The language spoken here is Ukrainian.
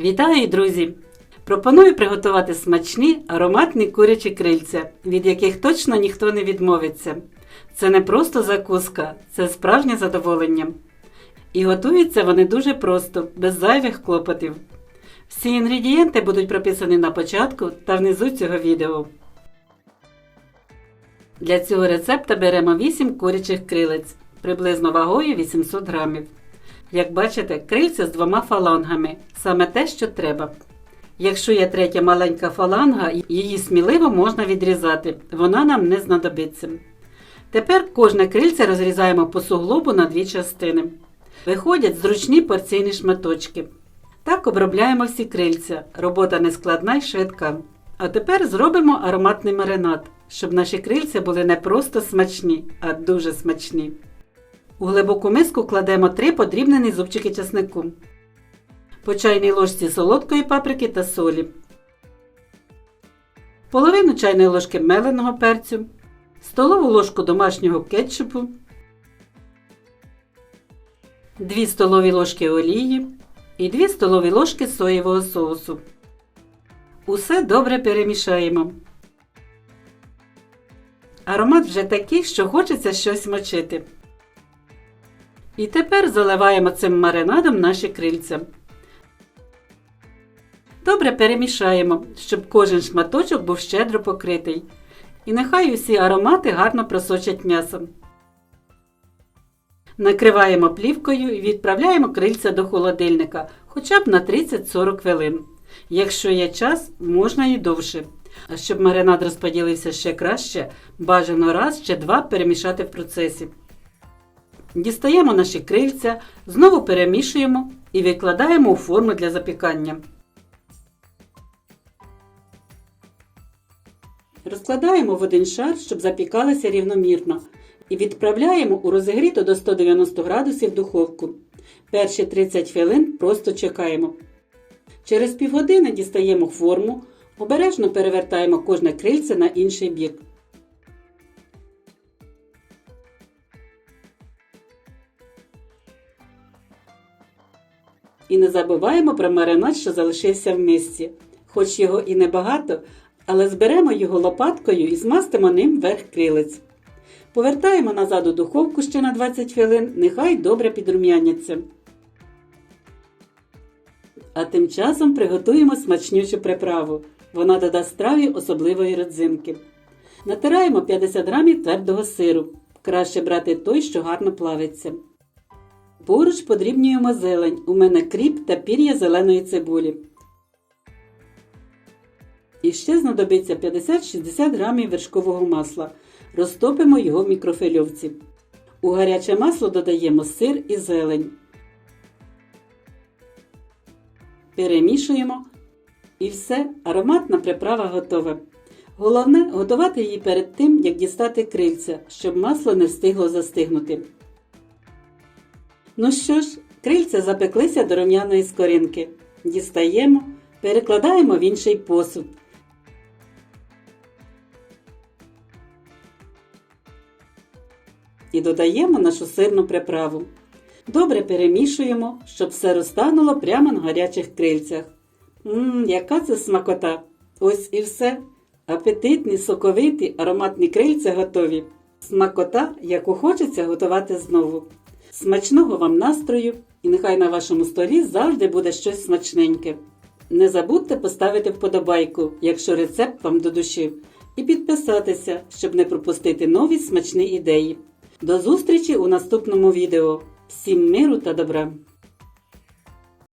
Вітаю, друзі! Пропоную приготувати смачні ароматні курячі крильця, від яких точно ніхто не відмовиться. Це не просто закуска, це справжнє задоволення. І готуються вони дуже просто, без зайвих клопотів. Всі інгредієнти будуть прописані на початку та внизу цього відео. Для цього рецепта беремо 8 курячих крилець, приблизно вагою 800 грамів. Як бачите, крильця з двома фалангами саме те, що треба. Якщо є третя маленька фаланга, її сміливо можна відрізати, вона нам не знадобиться. Тепер кожне крильце розрізаємо по суглобу на дві частини. Виходять зручні порційні шматочки. Так обробляємо всі крильця. Робота не складна й швидка. А тепер зробимо ароматний маринад, щоб наші крильця були не просто смачні, а дуже смачні. У глибоку миску кладемо 3 подрібнені зубчики часнику, по чайній ложці солодкої паприки та солі, половину чайної ложки меленого перцю, столову ложку домашнього кетчупу, 2 столові ложки олії і 2 столові ложки соєвого соусу. Усе добре перемішаємо. Аромат вже такий, що хочеться щось мочити. І тепер заливаємо цим маринадом наші крильця. Добре перемішаємо, щоб кожен шматочок був щедро покритий. І нехай усі аромати гарно просочать м'ясо. Накриваємо плівкою і відправляємо крильця до холодильника хоча б на 30-40 хвилин. Якщо є час, можна і довше. А щоб маринад розподілився ще краще, бажано раз чи два перемішати в процесі. Дістаємо наші крильця, знову перемішуємо і викладаємо у форму для запікання. Розкладаємо в один шар, щоб запікалися рівномірно, і відправляємо у розігріту до 190 градусів духовку. Перші 30 хвилин просто чекаємо. Через півгодини дістаємо форму, обережно перевертаємо кожне крильце на інший бік. І не забуваємо про маринад, що залишився в мисці. Хоч його і небагато, але зберемо його лопаткою і змастимо ним верх крилець. Повертаємо назад у духовку ще на 20 хвилин, нехай добре підрум'яняться. А тим часом приготуємо смачнючу приправу. Вона додасть страві особливої родзинки. Натираємо 50 грамів твердого сиру. Краще брати той, що гарно плавиться. Поруч подрібнюємо зелень. У мене кріп та пір'я зеленої цибулі. І ще знадобиться 50-60 грамів вершкового масла. Розтопимо його в мікрофильовці. У гаряче масло додаємо сир і зелень. Перемішуємо. І все, ароматна приправа готова. Головне готувати її перед тим, як дістати крильця, щоб масло не встигло застигнути. Ну що ж, крильця запеклися до рум'яної скоринки. Дістаємо, перекладаємо в інший посуд. І додаємо нашу сирну приправу. Добре перемішуємо, щоб все розтануло прямо на гарячих крильцях. Ммм, яка це смакота! Ось і все. Апетитні, соковиті, ароматні крильця готові. Смакота, яку хочеться готувати знову. Смачного вам настрою і нехай на вашому столі завжди буде щось смачненьке. Не забудьте поставити вподобайку, якщо рецепт вам до душі, і підписатися, щоб не пропустити нові смачні ідеї. До зустрічі у наступному відео. Всім миру та добра!